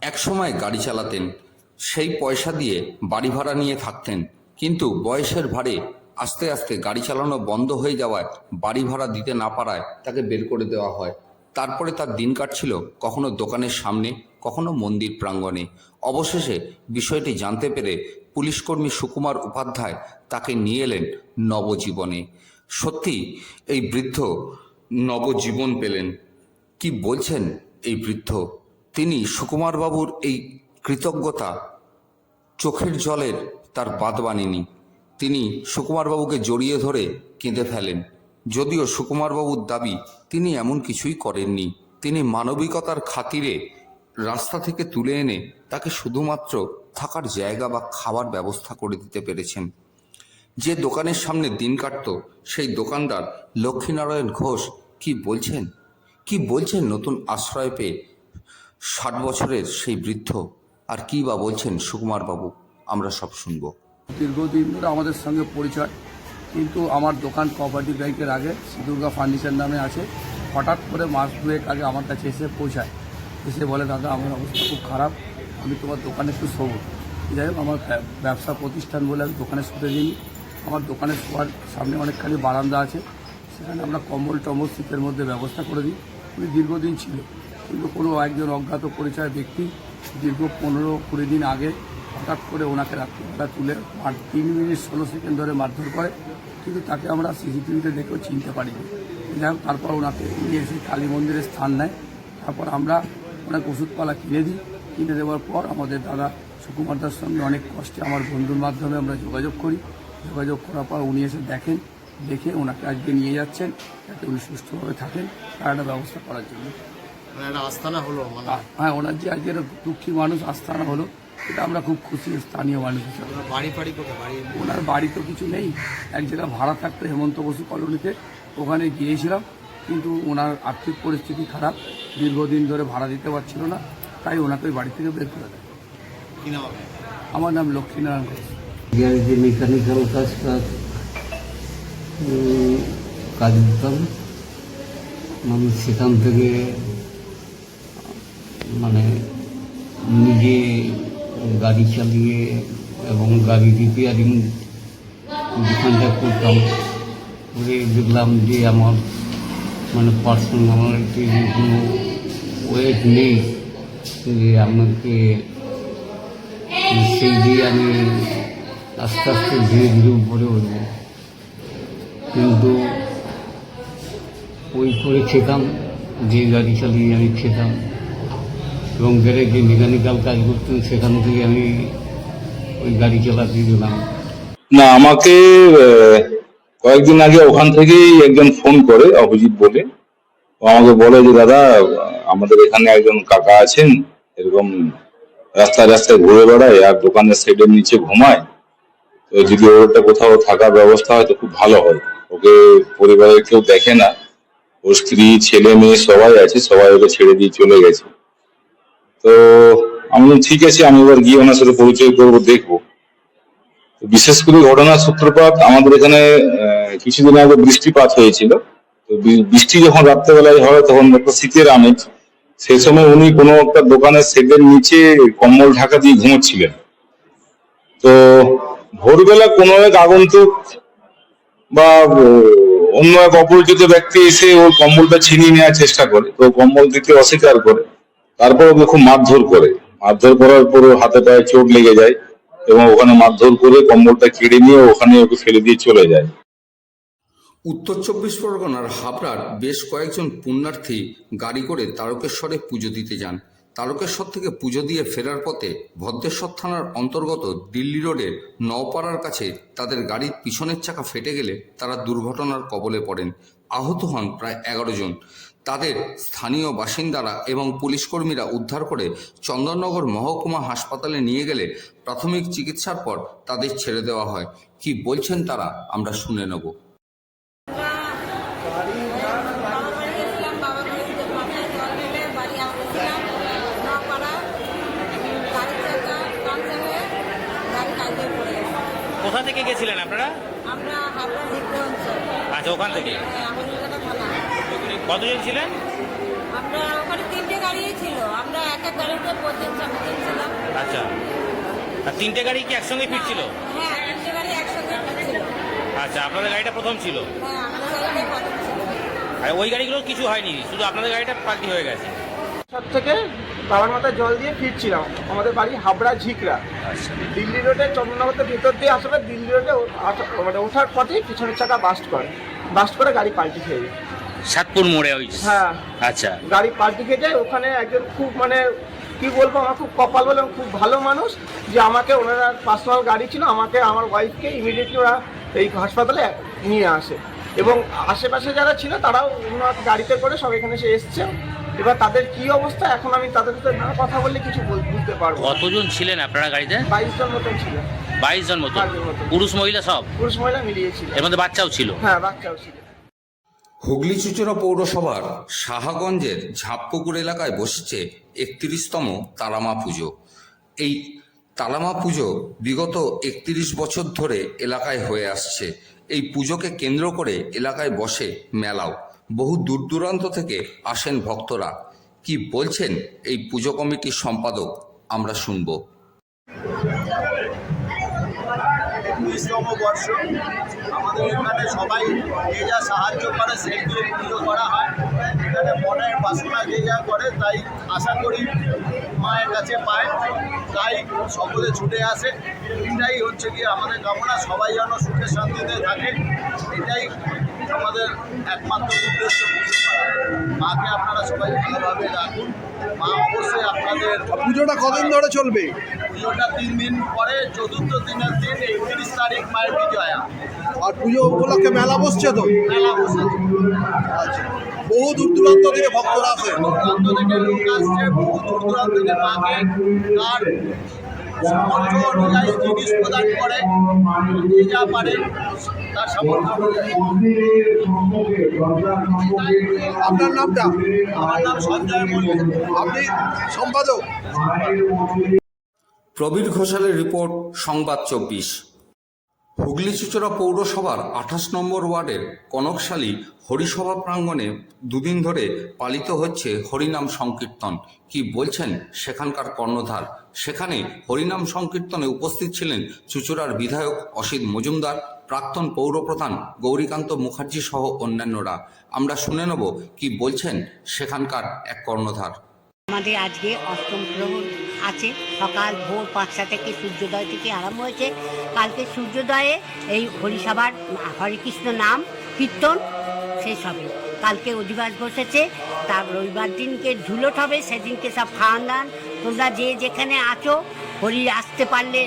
একসময় গাড়ি চালাতেন, সেই পয়সা দিয়ে বাড়ি ভাড়া নিয়ে থাকতেন। কিন্তু বয়সের ভারে আস্তে আস্তে গাড়ি চালানো বন্ধ হয়ে যাওয়ায় বাড়ি ভাড়া দিতে না পারায় তাকে বের করে দেওয়া হয়। তারপরে তার দিন কাটছিল কখনো দোকানের সামনে, কখনো মন্দির প্রাঙ্গণে। অবশেষে বিষয়টি জানতে পেরে পুলিশকর্মী সুকুমার উপাধ্যায় তাকে নিয়ে এলেন নবজীবনে। সত্যি, এই বৃদ্ধ নবজীবন পেলেন। কি বলছেন এই বৃদ্ধ? তিনি সুকুমারবাবুর এই কৃতজ্ঞতা চোখের জলের তার বাদ বানেনি। তিনি সুকুমারবাবুকে জড়িয়ে ধরে কেঁদে ফেলেন। যদিও সুকুমারবাবুর দাবি তিনি এমন কিছুই করেননি। তিনি মানবিকতার খাতিরে রাস্তা থেকে তুলে এনে তাকে শুধুমাত্র থাকার জায়গা বা খাবার ব্যবস্থা করে দিতে পেরেছেন। যে দোকানের সামনে দিন কাটত, সেই দোকানদার লক্ষ্মীনারায়ণ ঘোষ কি বলছেন? কি বলছেন নতুন আশ্রয় পেয়ে? ষাট বছরের সেই বৃদ্ধ, আর কি বা বলছেন সুকুমার বাবু আমরা সব শুনব। দীর্ঘদিন ধরে আমাদের সঙ্গে পরিচয়, কিন্তু আমার দোকান কোঅপারেটিভ ব্যাংকের আগে দুর্গা ফার্নিচার নামে আছে। হঠাৎ করে মাস দুয়েক আগে আমার কাছে এসে পৌঁছায়। এসে বলে, দাদা, আমার অবস্থা খুব খারাপ, আমি তোমার দোকানে একটু শোবো। যাই হোক, আমার ব্যবসা প্রতিষ্ঠান বলে আমি দোকানে শুতে দিই আমার দোকানের শোয়ার সামনে অনেকখানি বারান্দা আছে। সেখানে আমরা কম্বল টম্বল শীতের মধ্যে ব্যবস্থা করে দিই। উনি দীর্ঘদিন ছিল। কিন্তু কোনো একজন অজ্ঞাত পরিচয় ব্যক্তি দীর্ঘ পনেরো কুড়ি দিন আগে হঠাৎ করে ওনাকে রাত্রিবেলা তুলে আর তিন মিনিট ষোলো সেকেন্ড ধরে মারধর করে, কিন্তু তাকে আমরা সিসিটিভিতে দেখেও চিনতে পারিনি। যাই হোক, তারপর ওনাকে নিয়ে এসে কালী মন্দিরে স্থান নেয়। তারপর আমরা ওনাকে ওষুধপালা কিনে দিই। কিনে দেওয়ার পর আমাদের দাদা সুকুমার সুকুমারদার সঙ্গে অনেক কষ্টে আমার বন্ধুর মাধ্যমে আমরা যোগাযোগ করি। যোগাযোগ করার পর উনি এসে দেখেন, দেখে ওনাকে আজকে নিয়ে যাচ্ছেন। যাতে উনি সুস্থভাবে থাকেন, তার একটা ব্যবস্থা করার জন্য। একটা আস্তানা হলো মানে হ্যাঁ ওনার যে দুঃখী মানুষ আস্থানা হলো এটা আমরা খুব খুশি স্থানীয় মানুষ হিসাবে। বাড়ি ফাড়ি কোথায়? বাড়ি ওনার বাড়ি তো কিছু নেই। এক জায়গায় ভাড়া থাকতো হেমন্ত বসু কলোনিতে ওখানে গিয়েছিলাম কিন্তু ওনার আর্থিক পরিস্থিতি খারাপ দীর্ঘদিন ধরে ভাড়া দিতে পারছিল না তাই ওনাকে ওই বাড়ি থেকে বের করে দেয়। আমার নাম লক্ষ্মীনারায়ণ ঘোষ। মেকানিক্যাল কাজ কাজ কাজ দিতাম মানুষ সেখান থেকে মানে নিজে গাড়ি চালিয়ে এবং গাড়ি রিপেয়ারিং দোকানটা করতাম। করে দেখলাম যে আমার মানে পার্সোনালিটির কোনো ওয়েট নেই যে আমাকে সেই দিয়ে আমি আস্তে আস্তে ধীরে ধীরে উপরে উঠব। কিন্তু ওই করে খেতাম, যে গাড়ি চালিয়ে আমি খেতাম। এবং গ্যারেজে মেকানিক্যাল কাজ করতাম সেখান থেকে আমি ওই গাড়ি চালাতে গেলাম। না, আমাকে কয়েকদিন আগে ওখান থেকেই একজন ফোন করে, অভিজিৎ বলে। আমাকে বলে যে, দাদা, আমাদের এখানে একজন কাকা আছেন, এরকম রাস্তায় রাস্তায় ঘুরে বেড়ায়, আর দোকানের সাইডের নিচে ঘুমায়। তো যদি ওটা কোথাও থাকার ব্যবস্থা হয়, তো খুব ভালো হয়। ওকে পরিবারের কেউ দেখে না। ওর স্ত্রী, ছেলে, মেয়ে সবাই আছে, সবাই ওকে ছেড়ে দিয়ে চলে গেছে। তো আমি ঠিক আছে, আমি এবার গিয়ে ওনার সাথে পরিচয় করব, দেখব। বিশেষ করে ঘটনার সূত্রপাত, আমাদের এখানে কিছুদিন আগে বৃষ্টিপাত হয়েছিল। তো বৃষ্টি যখন রাত্রেবেলায় হয়, তখন একটা শীতের আমেজ। সেই সময় উনি কোনো একটা দোকানের শেডের নিচে কম্বল ঢাকা দিয়ে ঘুমোচ্ছিলেন। তো ভোরবেলা কোনো এক আগন্তুক বা অন্য এক অপরিচিত ব্যক্তি এসে ওর কম্বলটা ছিনিয়ে নেওয়ার চেষ্টা করে। তো কম্বল দিতে অস্বীকার করে। তারপর ওকে খুব মারধর করে। মারধর করার পর হাতে পায়ে চোট লেগে যায় এবং ওখানে মারধর করে কম্বলটা কেড়ে নিয়ে ওখানে ওকে ফেলে দিয়ে চলে যায়। উত্তর চব্বিশ পরগনার হাবড়ার বেশ কয়েকজন পুণ্যার্থী গাড়ি করে তারকেশ্বরে পুজো দিতে যান। তারকেশ্বর থেকে পুজো দিয়ে ফেরার পথে ভদ্রেশ্বর থানার অন্তর্গত দিল্লি রোডের নওপাড়ার কাছে তাদের গাড়ির পিছনের চাকা ফেটে গেলে তারা দুর্ঘটনার কবলে পড়েন। আহত হন প্রায় এগারো জন। তাদের স্থানীয় বাসিন্দারা এবং পুলিশকর্মীরা উদ্ধার করে চন্দননগর মহকুমা হাসপাতালে নিয়ে গেলে প্রাথমিক চিকিৎসার পর তাদের ছেড়ে দেওয়া হয়। কি বলছেন তারা আমরা শুনে নেব। হয়ে কোথা থেকে গেছিলেন আপনারা? আমরা আচ্ছা ওখান থেকে। থানা কতজন ছিলেন? আমরা ওখানে তিনটে গাড়ি ছিল। আমরা একা একটা গাড়িতে প্রতিদিন সামনে ছিলাম। আচ্ছা। আর তিনটে গাড়ি কি একসঙ্গে ফিরছিল? হ্যাঁ তিনটে গাড়ি একসঙ্গে ছিল আচ্ছা আপনাদের গাড়িটা প্রথম ছিল? হ্যাঁ আমাদের প্রথম ছিল। আর ওই গাড়িগুলো কিছু হয়নি শুধু আপনাদের গাড়িটা পাল্টি হয়ে গেছে। সব থেকে বাবার মাথায় জল দিয়ে ফিরছিলাম। আমাদের বাড়ি হাবড়া ঝিকরা। দিল্লি রোডে চন্দ্রনগরের ভেতর দিয়ে আসলে দিল্লি রোডে মানে ওঠার পথেই পিছনের চাকা বাস্ট করে বাস্ট করে গাড়ি পাল্টি খেয়ে যায় সাতপুর মোড়ে ওই হ্যাঁ। আচ্ছা। গাড়ি পাল্টি খেয়ে যায় ওখানে একজন খুব মানে কি বলব আমার খুব কপাল বলে খুব ভালো মানুষ যে আমাকে ওনারা পার্সোনাল গাড়ি ছিল আমাকে আমার ওয়াইফকে ইমিডিয়েটলি ওরা এই হাসপাতালে নিয়ে আসে। এবং আশেপাশে যারা ছিল তারাও ওনার গাড়িতে করে সব এখানে এসে এসছে। এবার তাদের কি অবস্থা এখন আমি তাদের সাথে না কথা বললে কিছু বুঝতে পারব। কতজন ছিলেন আপনারা গাড়িতে? বাইশ জন মতন ছিল বাইশ জন মতো বাইশ জন মতো। পুরুষ মহিলা সব? পুরুষ মহিলা মিলিয়েছিল এর মধ্যে বাচ্চাও ছিল? হ্যাঁ বাচ্চাও ছিল। হুগলি পৌরসভার সাহাগঞ্জের ঝাঁপপুকুর এলাকায় বসেছে একত্রিশতম তালামা পুজো। এই তালামা পুজো বিগত একত্রিশ বছর ধরে এলাকায় হয়ে আসছে। এই পুজোকে কেন্দ্র করে এলাকায় বসে মেলাও। বহু দূর দূরান্ত থেকে আসেন ভক্তরা। কি বলছেন এই পুজো কমিটির সম্পাদক, আমরা শুনব। উনিশতম বর্ষ। আমাদের এখানে সবাই যে যা সাহায্য করে সেইগুলো পুজো করা হয়। এখানে মনের বাসনা যে যা করে তাই আশা করি মায়ের কাছে পায়। তাই সকলে ছুটে আসে। এটাই হচ্ছে কি আমাদের কামনা। সবাই যেন সুখে শান্তিতে থাকে। এটাই আমাদের একমাত্র উদ্দেশ্য পুজো করা। মাকে আপনারা সবাই ভালোভাবে রাখুন মা অবশ্যই আপনাদের পুজোটা কদিন ধরে চলবে? পুজোটা তিন দিন পরে চতুর্থ দিনের দিন একত্রিশ তারিখ মায়ের বিজয়া। আর পুজো উপলক্ষে মেলা বসছে তো? মেলা বসেছে। আচ্ছা। বহু দূর দূরান্ত থেকে ভক্তরা আসে। দূরান্ত থেকে লোক আসছে বহু দূর দূরান্ত থেকে মাকে তার সামর্থ্য অনুযায়ী জিনিস প্রদান করে। যে যা পারে আপনার নামটা আমার নাম সঞ্জয় মল্লিক। আপনি সম্পাদক। প্রবীর ঘোষালের রিপোর্ট, সংবাদ চব্বিশ। হুগলি চুচড়া পৌরসভার আঠাশ নম্বর ওয়ার্ডের কনকশালী হরিসভা প্রাঙ্গণে দুদিন ধরে পালিত হচ্ছে হরিনাম সংকীর্তন। কি বলছেন সেখানকার কর্ণধার? সেখানে হরিনাম সংকীর্তনে উপস্থিত ছিলেন চুচুড়ার বিধায়ক অসিত মজুমদার প্রাক্তন পৌরপ্রধান গৌরীকান্ত মুখার্জি সহ অন্যান্যরা। আমরা শুনে নেব কি বলছেন সেখানকার এক কর্ণধার। আমাদের আজকে অষ্টম প্রহর আছে। সকাল ভোর পাঁচটা থেকে সূর্যোদয় থেকে আরম্ভ হয়েছে। কালকে সূর্যোদয়ে এই হরিসভার হরে কৃষ্ণ নাম, কীর্তন শেষ হবে। কালকে অধিবাস বসেছে। তার রবিবার দিনকে ঝুলট হবে। সেদিনকে সব খাওয়ান দান তোমরা যে যেখানে আছো হরি আসতে পারলে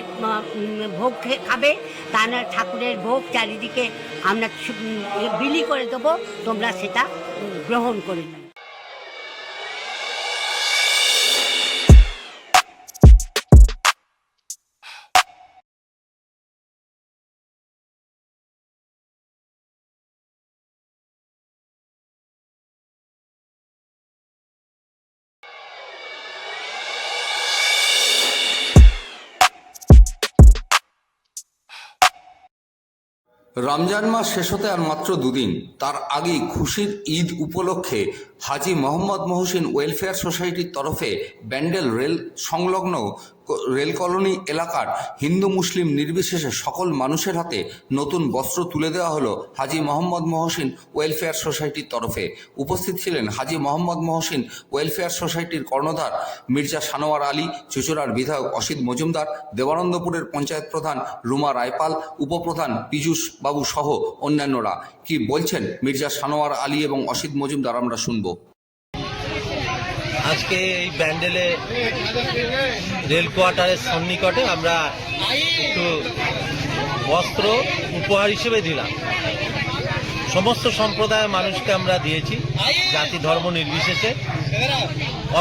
ভোগ খাবে। তা না ঠাকুরের ভোগ চারিদিকে আমরা বিলি করে দেবো। তোমরা সেটা গ্রহণ করে নেবে রমজান মাস শেষ হতে আর মাত্র দুদিন। তার আগেই খুশির ঈদ উপলক্ষে হাজি মোহাম্মদ মহসিন ওয়েলফেয়ার সোসাইটির তরফে ব্যান্ডেল রেল সংলগ্ন রেল কলোনি এলাকার হিন্দু মুসলিম নির্বিশেষে সকল মানুষের হাতে নতুন বস্ত্র তুলে দেওয়া হলো হাজি মোহাম্মদ মহসিন ওয়েলফেয়ার সোসাইটির তরফে। উপস্থিত ছিলেন হাজি মোহাম্মদ মহসিন ওয়েলফেয়ার সোসাইটির কর্ণধার মির্জা সানোয়ার আলী, চুচুড়ার বিধায়ক অসিত মজুমদার দেবানন্দপুরের পঞ্চায়েত প্রধান রুমা রায়পাল, উপপ্রধান পীযূষ বাবু সহ অন্যান্যরা। কি বলছেন মির্জা সানোয়ার আলী এবং অসিত মজুমদার আমরা শুনব। আজকে এই ব্যান্ডেলে রেল কোয়ার্টারের সন্নিকটে আমরা একটু বস্ত্র উপহার হিসেবে দিলাম। সমস্ত সম্প্রদায়ের মানুষকে আমরা দিয়েছি, জাতি ধর্ম নির্বিশেষে।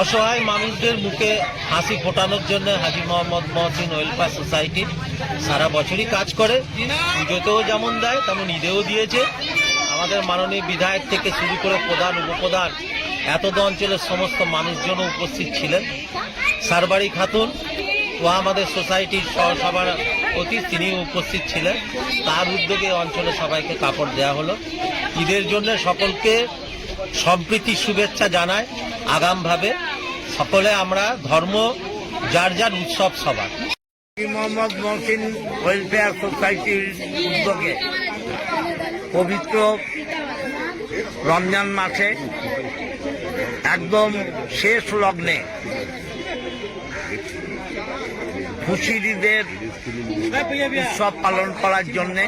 অসহায় মানুষদের মুখে হাসি ফোটানোর জন্য হাজি মোহাম্মদ মহসিন ওয়েলফেয়ার সোসাইটি সারা বছরই কাজ করে। পুজোতেও যেমন দেয়, তেমন ঈদেও দিয়েছে। আমাদের মাননীয় বিধায়ক থেকে শুরু করে প্রধান, উপপ্রধান এতদ অঞ্চলের সমস্ত মানুষজন উপস্থিত ছিলেন। সারবাড়ি খাতুন ও আমাদের সোসাইটির সভাপতি তিনি উপস্থিত ছিলেন। তার উদ্যোগে অঞ্চলে সবাইকে কাপড় দেওয়া হলো। ঈদের জন্য সকলকে সম্প্রীতি শুভেচ্ছা জানায় আগামভাবে। সকলে আমরা ধর্ম, যার যার উৎসব সবার। মোহাম্মদ মহসিন ওয়েলফেয়ার সোসাইটির উদ্যোগে পবিত্র রমজান মাসে একদম শেষ লগ্নে। খুশির ঈদের উৎসব পালন করার জন্যে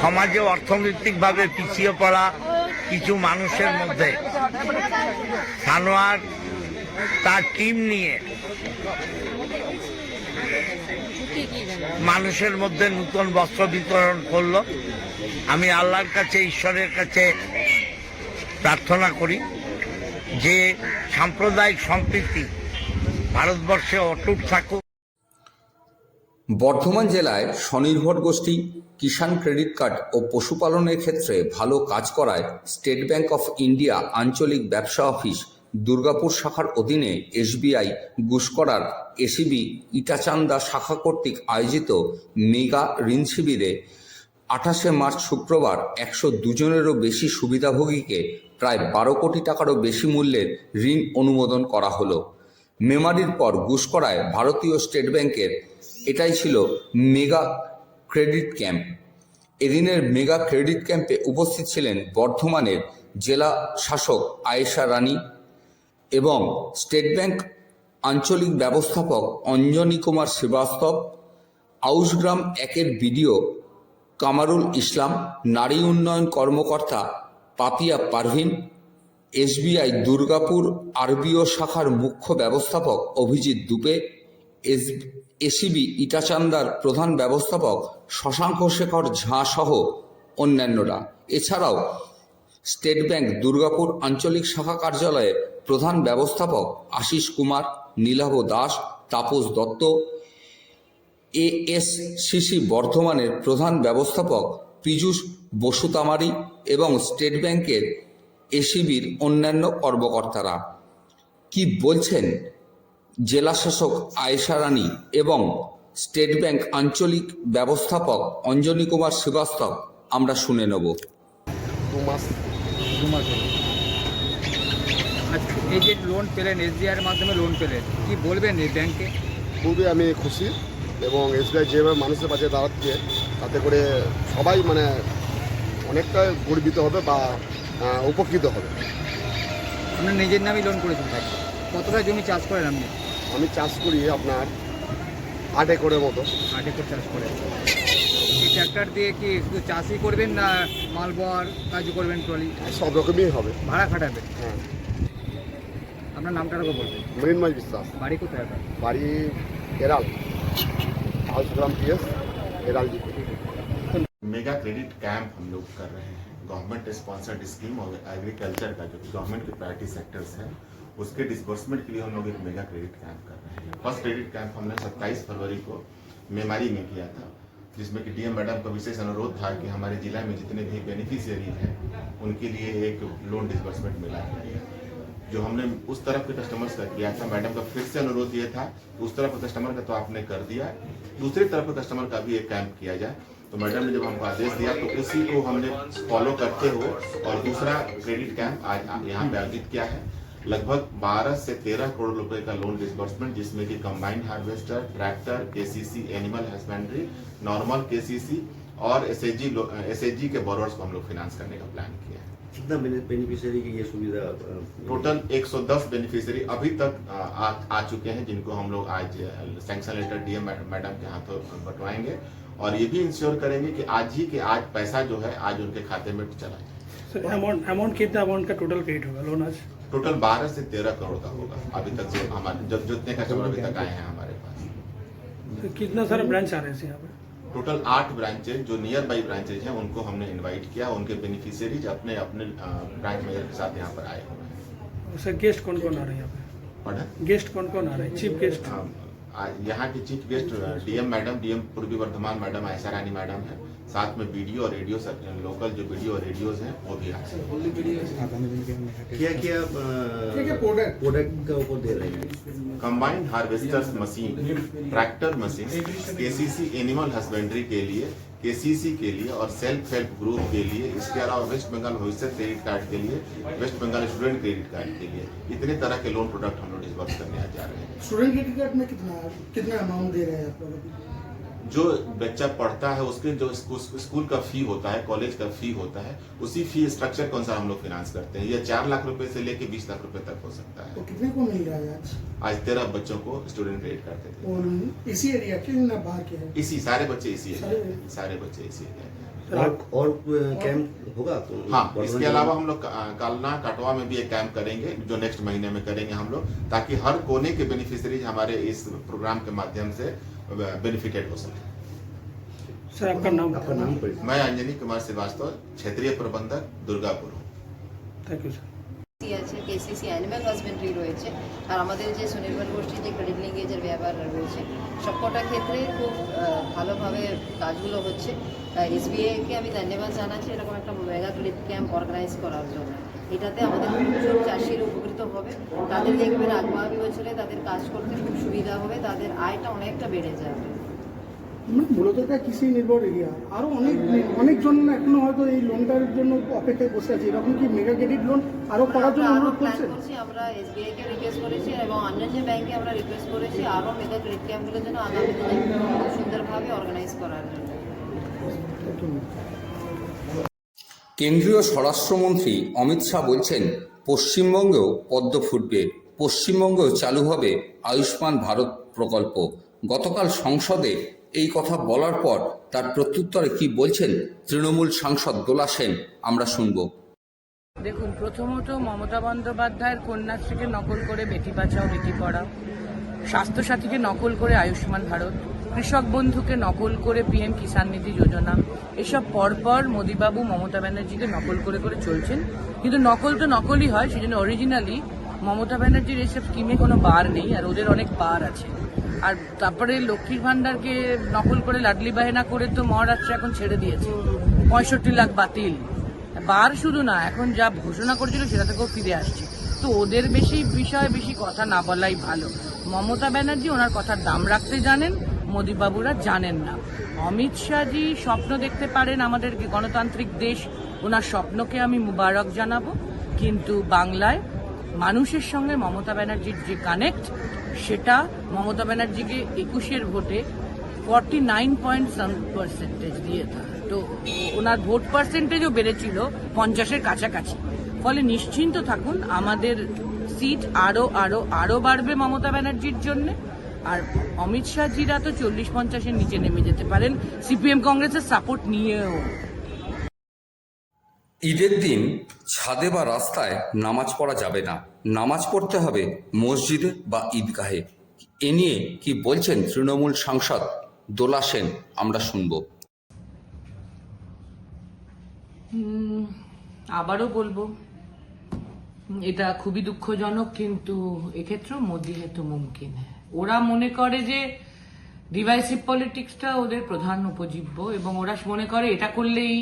সমাজে অর্থনৈতিকভাবে পিছিয়ে পড়া কিছু মানুষের মধ্যে সানোয়ার তার টিম নিয়ে মানুষের মধ্যে নতুন বস্ত্র বিতরণ করল। আমি আল্লাহর কাছে, ঈশ্বরের কাছে প্রার্থনা করি। যে সাম্প্রদায়িক সম্প্রীতি ভারতবর্ষে অটুট থাকুক। বর্ধমান জেলায় স্বনির্ভর গোষ্ঠী, কিষাণ ক্রেডিট কার্ড ও পশুপালনের ক্ষেত্রে ভালো কাজ করায় স্টেট ব্যাংক অফ ইন্ডিয়া আঞ্চলিক ব্যবসা অফিস দুর্গাপুর শাখার অধীনে এসবিআই, গুসকরার এসিবি, ইটাচান্দা শাখা কর্তৃক আয়োজিত মেগা ঋণ শিবিরে আঠাশে মার্চ শুক্রবার একশো দুজনেরও বেশি সুবিধাভোগীকে প্রায় বারো কোটি টাকারও বেশি মূল্যের ঋণ অনুমোদন করা হলো। মেমারির পর গুসকরায় ভারতীয় স্টেট ব্যাংকের এটাই ছিল মেগা ক্রেডিট ক্যাম্প। এদিনের মেগা ক্রেডিট ক্যাম্পে উপস্থিত ছিলেন বর্ধমানের জেলা শাসক আয়েশা রানী এবং স্টেট ব্যাংক আঞ্চলিক ব্যবস্থাপক অঞ্জনী কুমার শ্রীবাস্তব। আউসগ্রাম একের বিডিও কামারুল ইসলাম, নারী উন্নয়ন কর্মকর্তা পাপিয়া পারভিন, এসবিআই দুর্গাপুর আরবিও শাখার মুখ্য ব্যবস্থাপক অভিজিৎ দুপে এস এসিবি ইটাচান্দার প্রধান ব্যবস্থাপক শশাঙ্ক শেখর ঝা সহ অন্যান্যরা। এছাড়াও স্টেট ব্যাংক দুর্গাপুর আঞ্চলিক শাখা কার্যালয়ের প্রধান ব্যবস্থাপক আশিস কুমার, নীলাভ দাস, তাপস দত্ত এএসসিসি বর্ধমানের প্রধান ব্যবস্থাপক পীযূষ বসুতামারি এবং স্টেট ব্যাংকের এসিবির অন্যান্য কর্মকর্তারা। কি বলছেন জেলা শাসক আয়েশা রানী এবং স্টেট ব্যাংক আঞ্চলিক ব্যবস্থাপক অঞ্জনী কুমার শ্রীবাস্তব আমরা শুনে নেব। আচ্ছা এই যে লোন পেলেন এসবিআইয়ের মাধ্যমে লোন পেলেন কি বলবেন এই ব্যাংকে? খুবই আমি খুশি। এবং এসবিআই যেভাবে মানুষের পাশে দাঁড়াচ্ছে তাতে করে সবাই মানে অনেকটা গর্বিত হবে বা উপকৃত হবে। আপনার নিজের নামই লোন করেছেন কতটা জমি চাষ করেন আপনি? আমি চাষ করি আপনার আট একরের মতো। আট একর চাষ করেন। এই ট্র্যাক্টর দিয়ে কি শুধু চাষই করবেন না মাল বওয়ার কাজও করবেন ট্রলি সব রকমই হবে। ভাড়া খাটাবেন? হ্যাঁ। আপনার নামটা বলবেন। মৃন্ময় বিশ্বাস। বাড়ি কোথায় বাড়ি এরাল आशुराम P S mega credit camp हम लोग कर रहे हैं। गवर्नमेंट स्पॉन्सर्ड स्कीम और एग्रीकल्चर का, जो कि गवर्नमेंट के प्रायोरिटी सेक्टर्स है, उसके डिसबर्समेंट के लिए हम लोग एक मेगा क्रेडिट कैंप कर रहे हैं। फ़र्स्ट क्रेडिट कैंप हमने 27 फरवरी को मेमारी में किया था, जिसमें कि डीएम मैडम का विशेष अनुरोध था कि हमारे जिला में जितने भी बेनिफिशियरी हैं, उनके लिए एक लोन डिसबर्समेंट मिला है। जो हमने उस तरफ़ के कस्टमर्स का किया था मैडम का फिर से अनुरोध ये था उस तरफ़ के कस्टमर का तो आपने कर दिया, दूसरी तरफ़ के कस्टमर का भी एक कैंप किया जाए। तो मैडम ने जब हमको आदेश दिया तो उसी को हमने फॉलो करते हुए और दूसरा क्रेडिट कैंप आज यहाँ पे आयोजित किया है। लगभग 12 से 13 करोड़ रुपए का लोन डिसबर्समेंट जिसमें कि combined harvester tractor KCC animal husbandry normal KCC और एसएचजी एसएचजी के बोरोर्स को हम लोग फाइनेंस करने का प्लान किया है। कितना बेनिफिशियरी की ये सुविधा टोटल 110 बेनिफिशियरी अभी तक आ, आ, आ चुके हैं जिनको हम लोग आज सैंक्शन लेटर डीएम मैडम के हाथों बंटवाएँगे। और ये भी इंश्योर करेंगे कि आज ही के आज पैसा जो है आज उनके खाते में चला अमाउंट अमाउंट कितना अमाउंट का टोटल क्रेडिट होगा लोन आज? टोटल 12 से 13 करोड़ का होगा अभी तक जो हमारे जितने कस्टमर अभी तक आए हैं हमारे पास। कितना सारा ब्रांच आ रहे हैं यहाँ पे? टोटल आठ ब्रांचेज जो नियर बाई ब्रांचेज हैं उनको हमने इनवाइट किया उनके बेनिफिशियरीज अपने अपने ब्रांच मैनेजर के साथ यहाँ पर आए हुए हैं। सर गेस्ट कौन कौन आ रहे हैं यहाँ पर पढ़ा गेस्ट कौन कौन आ रहे हैं? चीफ गेस्ट यहाँ के chief guest DM madam DM Purba Bardhaman madam ऐसा रानी मैडम है। साथ में वीडियो और रेडियो लोकल जो वीडियो और रेडियोज हैं वो भी आ हैं। क्या क्या प्रोडक्ट का ऊपर दे रहे हैं। Combined harvesters machine tractor machine KCC animal husbandry के लिए केसीसी के लिए और सेल्फ हेल्प ग्रुप के लिए इसके अलावा वेस्ट बंगाल भविष्य क्रेडिट कार्ड के लिए West Bengal student credit card के लिए इतने तरह के लोन प्रोडक्ट हम लोग डिस्बर्स करने जा रहे हैं। स्टूडेंट क्रेडिट कार्ड में कितना कितना अमाउंट दे रहे हैं आप लोग? जो बच्चा पढ़ता है उसके जो स्कूल का फ़ी होता है कॉलेज का फ़ी होता है उसी फ़ी स्ट्रक्चर कौन सा हम लोग फाइनेंस करते हैं? ये चार लाख रुपए से लेके बीस लाख रुपए तक हो सकता है। तो कितने को मिल रहा है आज? आज तेरह बच्चों को स्टूडेंट क्रेडिट करते थे। इसी एरिया के ना बाहर के है? इसी सारे बच्चे इसी है सारे बच्चे। इसी है और और कैंप होगा तो हाँ इसके अलावा हम लोग कालना कटवा में भी एक कैंप करेंगे जो नेक्स्ट महीने में करेंगे हम लोग ताकि हर कोने के बेनिफिशियरीज हमारे इस प्रोग्राम के माध्यम से बेनिफिटेड हो सके। सर आपका नाम आपका नाम मैं अंजनी कुमार श्रीवास्तव क्षेत्रीय प्रबंधक दुर्गापुर हूँ। Thank you sir. আছে কেসিসি অ্যানিম্যাল হাজবেন্ডারি রয়েছে, আর আমাদের যে সুনির্ভর গোষ্ঠীর যে ক্রেডিট লিঙ্গেজের ব্যাপার রয়েছে, সবকটা ক্ষেত্রে খুব ভালোভাবে কাজগুলো হচ্ছে। এসবিআইকে আমি ধন্যবাদ জানাচ্ছি, এরকম একটা মেগা ক্রেডিট ক্যাম্প অর্গানাইজ করার জন্য। এটাতে আমাদের প্রচুর চাষির উপকৃত হবে। তাদের দেখবেন আগামী বছরে তাদের কাজ করতে খুব সুবিধা হবে, তাদের আয়টা অনেকটা বেড়ে যাবে। মূলত এটা কৃষি নির্ভর এরিয়া। আরও অনেক অনেকজন এখনও হয়তো এই লোনটার জন্য অপেক্ষায় বসে আছে। এরকম কি মেগা ক্রেডিট লোন আরও করার জন্য অনুরোধ করছেন? আমরা এসবিআই কে রিকোয়েস্ট করেছি এবং অন্য যে ব্যাংকে আমরা রিকোয়েস্ট করেছি আরও মেগা ক্রেডিট ক্যাম্পগুলোর জন্য আগামী দিনে সুন্দরভাবে অর্গানাইজ করার জন্য। কেন্দ্রীয় স্বরাষ্ট্রমন্ত্রী অমিত শাহ বলছেন পশ্চিমবঙ্গেও পদ্ম ফুটবে। পশ্চিমবঙ্গেও চালু হবে আয়ুষ্মান ভারত প্রকল্প। গতকাল সংসদে এই কথা বলার পর তার প্রত্যুত্তরে কি বলছেন তৃণমূল সাংসদ দোলা সেন, আমরা শুনব। দেখুন, প্রথমত মমতা বন্দ্যোপাধ্যায়ের কন্যাশ্রীকে নকল করে বেটি বাঁচাও, বেটি পড়াও। স্বাস্থ্যসাথীকে নকল করে আয়ুষ্মান ভারত। কৃষক বন্ধুকে নকল করে পিএম কিষাণ নিধি যোজনা। এসব পরপর মোদীবাবু মমতা ব্যানার্জিকে নকল করে করে চলছেন। কিন্তু নকল তো নকলই হয় সেই জন্য অরিজিনালি মমতা ব্যানার্জির এসব স্কিমে কোনো বার নেই, আর ওদের অনেক বার আছে। আর তারপরে লক্ষ্মীর ভান্ডারকে নকল করে লাডলি বাহেনা করে তো মহারাষ্ট্র এখন ছেড়ে দিয়েছে। পঁয়ষট্টি লাখ বাতিল। বার শুধু না, এখন যা ঘোষণা করেছিল সেটা থেকেও ফিরে আসছে। তো ওদের বেশি বিষয়ে, বেশি কথা না বলাই ভালো। মমতা ব্যানার্জি ওনার কথার দাম রাখতে জানেন, মোদীবাবুরা জানেন না। অমিত শাহজি স্বপ্ন দেখতে পারেন আমাদের গণতান্ত্রিক দেশ, ওনার স্বপ্নকে আমি মুবারক জানাব। কিন্তু বাংলায় মানুষের সঙ্গে মমতা ব্যানার্জির যে কানেক্ট সেটা মমতা ব্যানার্জিকে একুশের ভোটে forty nine point some percentage দিয়ে। তো ওনার ভোট পার্সেন্টেজও বেড়েছিল পঞ্চাশের কাছাকাছি। ফলে নিশ্চিন্ত থাকুন, আমাদের সিট আরও আরও আরও বাড়বে মমতা ব্যানার্জির জন্য। আর অমিত শাহজিরা তো চল্লিশ পঞ্চাশের নিচে নেমে যেতে পারেন। সিপিএম কংগ্রেসের সাপোর্ট নিয়েও। ঈদের দিন ছাদে বা রাস্তায় নামাজ পড়া যাবে না। নামাজ পড়তে হবে মসজিদে বা ঈদগাহে। এ নিয়ে কি বলছেন তৃণমূল সাংসদ দোলা সেন, আমরা শুনব। আবারও বলব, এটা খুবই দুঃখজনক, কিন্তু এক্ষেত্রেও মোদি হেতু মুমকিন। ওরা মনে করে যে ডিভাইসিভ পলিটিক্সটা ওদের প্রধান উপজীব্য, এবং ওরা মনে করে এটা করলেই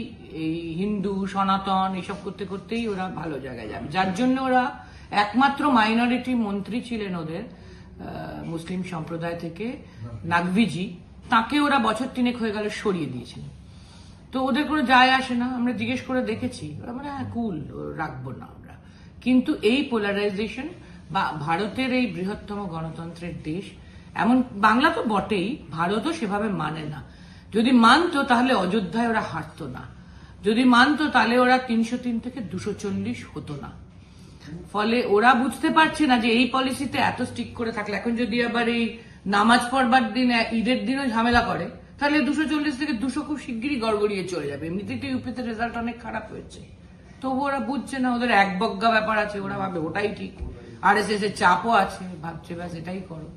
এই হিন্দু, সনাতন, এসব করতে করতেই ওরা ভালো জায়গায় যাবে। যার জন্য ওরা একমাত্র মাইনরিটি মন্ত্রী ছিলেন ওদের মুসলিম সম্প্রদায় থেকে নাগভিজি। তাকে ওরা বছর তিনেক হয়ে গেল সরিয়ে দিয়েছিলেন তো ওদের কোনো যায় আসে না। আমরা জিজ্ঞেস করে দেখেছি। ওরা মানে হ্যাঁ কুল রাখব না আমরা। কিন্তু এই পোলারাইজেশন বা ভারতের এই বৃহত্তম গণতন্ত্রের দেশ এমন বাংলা তো বটেই, ভারতও সেভাবে মানে না। যদি মানতো, তাহলে অযোধ্যায় ওরা হারতো না। যদি মানতো, তাহলে ওরা তিনশো তিন থেকে দুশো চল্লিশ হতো না। ফলে ওরা বুঝতে পারছে না যে এই পলিসিতে এত স্টিক করে থাকলে, এখন যদি আবার এই নামাজ পড়বার দিন ঈদের দিনও ঝামেলা করে, তাহলে দুশো চল্লিশ থেকে দুশো খুব শিগগিরই গড়গড়িয়ে চলে যাবে। এমনিতেই তো ইউপিতে রেজাল্ট অনেক খারাপ হয়েছে। তবু ওরা বুঝছে না, ওদের এক বজ্ঞা ব্যাপার আছে, ওরা ভাবে ওটাই ঠিক। আর এস এস এর চাপও আছে, ভাবছে ব্যাস এটাই করো।